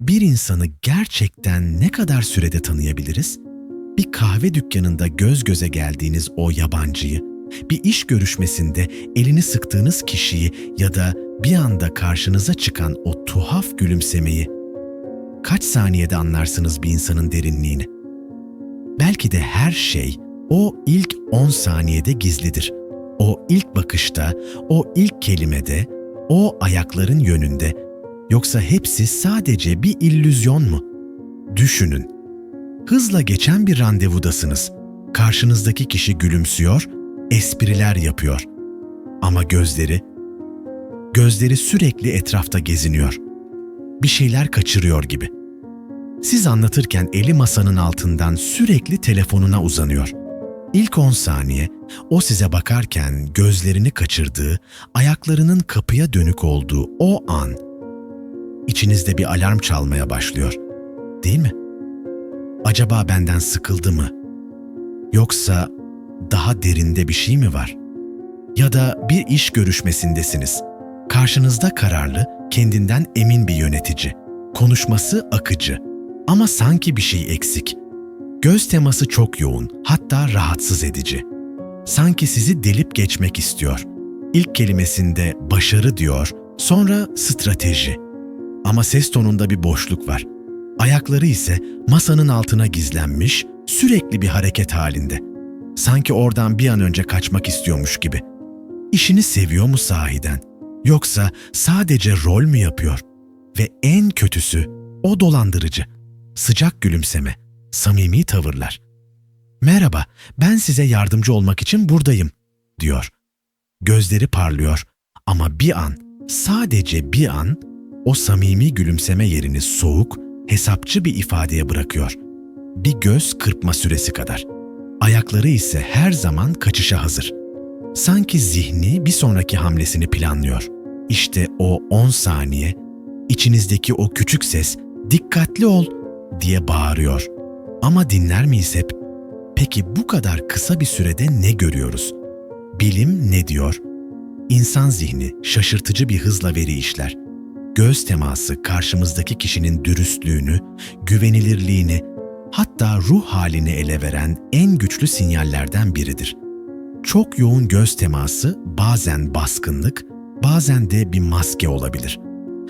Bir insanı gerçekten ne kadar sürede tanıyabiliriz? Bir kahve dükkanında göz göze geldiğiniz o yabancıyı, bir iş görüşmesinde elini sıktığınız kişiyi ya da bir anda karşınıza çıkan o tuhaf gülümsemeyi kaç saniyede anlarsınız bir insanın derinliğini? Belki de her şey o ilk 10 saniyede gizlidir. O ilk bakışta, o ilk kelimede, o ayakların yönünde. Yoksa hepsi sadece bir illüzyon mu? Düşünün. Hızla geçen bir randevudasınız. Karşınızdaki kişi gülümsüyor, espriler yapıyor. Ama gözleri, gözleri sürekli etrafta geziniyor. Bir şeyler kaçırıyor gibi. Siz anlatırken eli masanın altından sürekli telefonuna uzanıyor. İlk 10 saniye o size bakarken gözlerini kaçırdığı, ayaklarının kapıya dönük olduğu o an içinizde bir alarm çalmaya başlıyor. Değil mi? Acaba benden sıkıldı mı? Yoksa daha derinde bir şey mi var? Ya da bir iş görüşmesindesiniz. Karşınızda kararlı, kendinden emin bir yönetici. Konuşması akıcı ama sanki bir şey eksik. Göz teması çok yoğun, hatta rahatsız edici. Sanki sizi delip geçmek istiyor. İlk kelimesinde başarı diyor, sonra strateji. Ama ses tonunda bir boşluk var. Ayakları ise masanın altına gizlenmiş, sürekli bir hareket halinde. Sanki oradan bir an önce kaçmak istiyormuş gibi. İşini seviyor mu sahiden? Yoksa sadece rol mü yapıyor? Ve en kötüsü o dolandırıcı. Sıcak gülümseme, samimi tavırlar. Merhaba, ben size yardımcı olmak için buradayım, diyor. Gözleri parlıyor ama bir an, sadece bir an o samimi gülümseme yerini soğuk, hesapçı bir ifadeye bırakıyor. Bir göz kırpma süresi kadar. Ayakları ise her zaman kaçışa hazır. Sanki zihni bir sonraki hamlesini planlıyor. İşte o 10 saniye, içinizdeki o küçük ses dikkatli ol diye bağırıyor. Ama dinler miyiz hep? Peki bu kadar kısa bir sürede ne görüyoruz? Bilim ne diyor? İnsan zihni şaşırtıcı bir hızla veri işler. Göz teması karşımızdaki kişinin dürüstlüğünü, güvenilirliğini, hatta ruh halini ele veren en güçlü sinyallerden biridir. Çok yoğun göz teması bazen baskınlık, bazen de bir maske olabilir.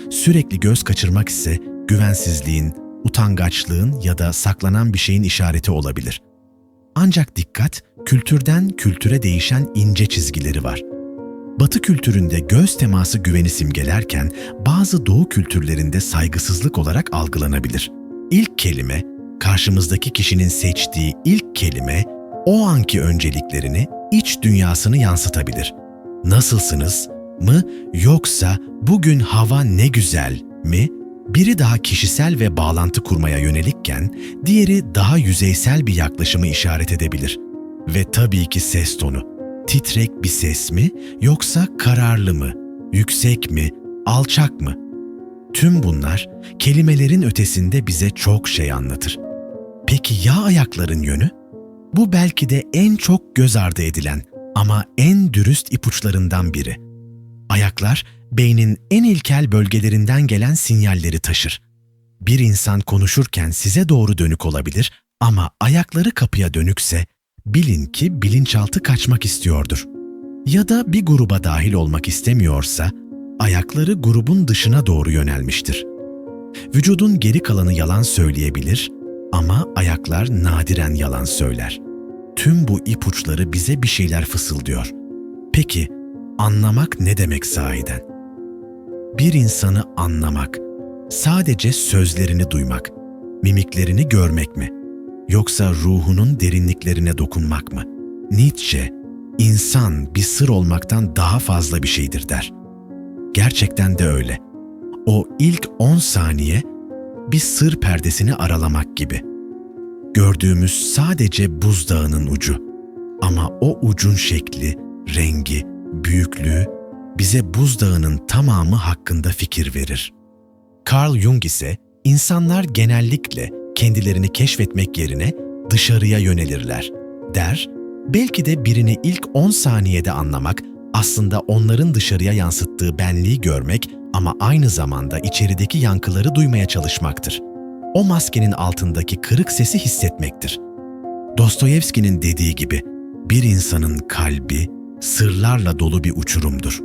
Sürekli göz kaçırmak ise güvensizliğin, utangaçlığın ya da saklanan bir şeyin işareti olabilir. Ancak dikkat, kültürden kültüre değişen ince çizgileri var. Batı kültüründe göz teması güveni simgelerken bazı doğu kültürlerinde saygısızlık olarak algılanabilir. İlk kelime, karşımızdaki kişinin seçtiği ilk kelime o anki önceliklerini, iç dünyasını yansıtabilir. Nasılsınız mı yoksa bugün hava ne güzel mi? Biri daha kişisel ve bağlantı kurmaya yönelikken, diğeri daha yüzeysel bir yaklaşımı işaret edebilir. Ve tabii ki ses tonu. Titrek bir ses mi yoksa kararlı mı, yüksek mi, alçak mı? Tüm bunlar kelimelerin ötesinde bize çok şey anlatır. Peki ya ayakların yönü? Bu belki de en çok göz ardı edilen ama en dürüst ipuçlarından biri. Ayaklar beynin en ilkel bölgelerinden gelen sinyalleri taşır. Bir insan konuşurken size doğru dönük olabilir ama ayakları kapıya dönükse bilin ki bilinçaltı kaçmak istiyordur. Ya da bir gruba dahil olmak istemiyorsa ayakları grubun dışına doğru yönelmiştir. Vücudun geri kalanı yalan söyleyebilir ama ayaklar nadiren yalan söyler. Tüm bu ipuçları bize bir şeyler fısıldıyor. Peki anlamak ne demek sahiden? Bir insanı anlamak, sadece sözlerini duymak, mimiklerini görmek mi? Yoksa ruhunun derinliklerine dokunmak mı? Nietzsche, insan bir sır olmaktan daha fazla bir şeydir der. Gerçekten de öyle. O ilk 10 saniye bir sır perdesini aralamak gibi. Gördüğümüz sadece buzdağının ucu. Ama o ucun şekli, rengi, büyüklüğü bize buzdağının tamamı hakkında fikir verir. Carl Jung ise insanlar genellikle kendilerini keşfetmek yerine dışarıya yönelirler. Der, belki de birini ilk 10 saniyede anlamak aslında onların dışarıya yansıttığı benliği görmek ama aynı zamanda içerideki yankıları duymaya çalışmaktır. O maskenin altındaki kırık sesi hissetmektir. Dostoyevski'nin dediği gibi bir insanın kalbi sırlarla dolu bir uçurumdur.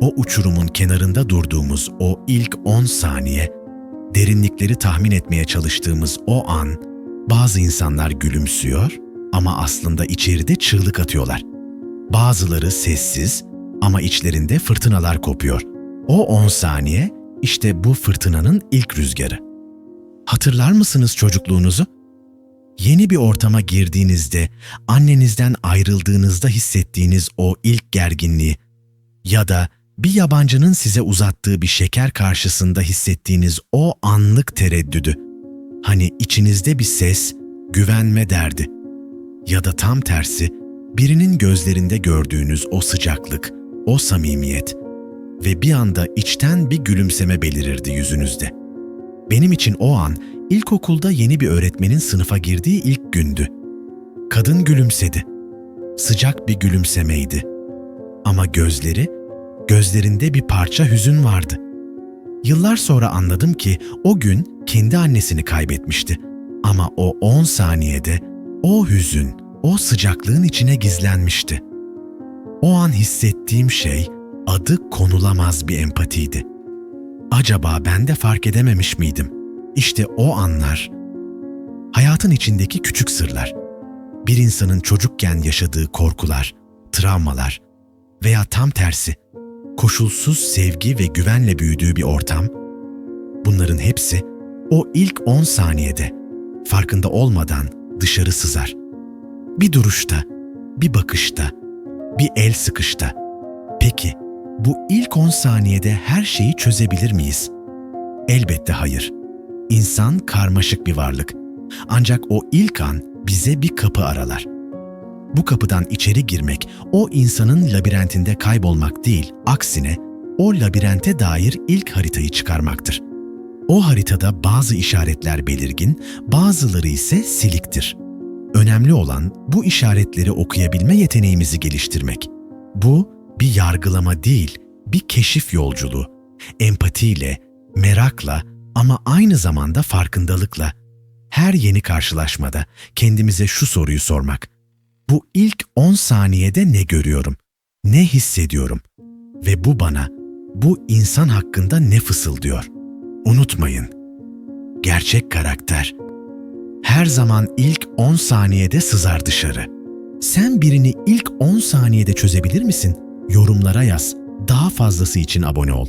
O uçurumun kenarında durduğumuz o ilk 10 saniye, derinlikleri tahmin etmeye çalıştığımız o an, bazı insanlar gülümsüyor ama aslında içeride çığlık atıyorlar. Bazıları sessiz ama içlerinde fırtınalar kopuyor. O 10 saniye işte bu fırtınanın ilk rüzgarı. Hatırlar mısınız çocukluğunuzu? Yeni bir ortama girdiğinizde, annenizden ayrıldığınızda hissettiğiniz o ilk gerginliği ya da bir yabancının size uzattığı bir şeker karşısında hissettiğiniz o anlık tereddüdü. Hani içinizde bir ses, güvenme derdi. Ya da tam tersi, birinin gözlerinde gördüğünüz o sıcaklık, o samimiyet ve bir anda içten bir gülümseme belirirdi yüzünüzde. Benim için o an ilkokulda yeni bir öğretmenin sınıfa girdiği ilk gündü. Kadın gülümsedi. Sıcak bir gülümsemeydi. Ama gözleri, gözlerinde bir parça hüzün vardı. Yıllar sonra anladım ki o gün kendi annesini kaybetmişti. Ama o 10 saniyede o hüzün, o sıcaklığın içine gizlenmişti. O an hissettiğim şey adı konulamaz bir empatiydi. Acaba ben de fark edememiş miydim? İşte o anlar. Hayatın içindeki küçük sırlar. Bir insanın çocukken yaşadığı korkular, travmalar veya tam tersi, koşulsuz sevgi ve güvenle büyüdüğü bir ortam. Bunların hepsi o ilk 10 saniyede farkında olmadan dışarı sızar. Bir duruşta, bir bakışta, bir el sıkışta. Peki bu ilk 10 saniyede her şeyi çözebilir miyiz? Elbette hayır. İnsan karmaşık bir varlık. Ancak o ilk an bize bir kapı aralar. Bu kapıdan içeri girmek o insanın labirentinde kaybolmak değil, aksine o labirente dair ilk haritayı çıkarmaktır. O haritada bazı işaretler belirgin, bazıları ise siliktir. Önemli olan bu işaretleri okuyabilme yeteneğimizi geliştirmek. Bu bir yargılama değil, bir keşif yolculuğu. Empatiyle, merakla ama aynı zamanda farkındalıkla her yeni karşılaşmada kendimize şu soruyu sormak. Bu ilk 10 saniyede ne görüyorum? Ne hissediyorum? Ve bu bana, bu insan hakkında ne fısıldıyor? Unutmayın. Gerçek karakter her zaman ilk 10 saniyede sızar dışarı. Sen birini ilk 10 saniyede çözebilir misin? Yorumlara yaz. Daha fazlası için abone ol.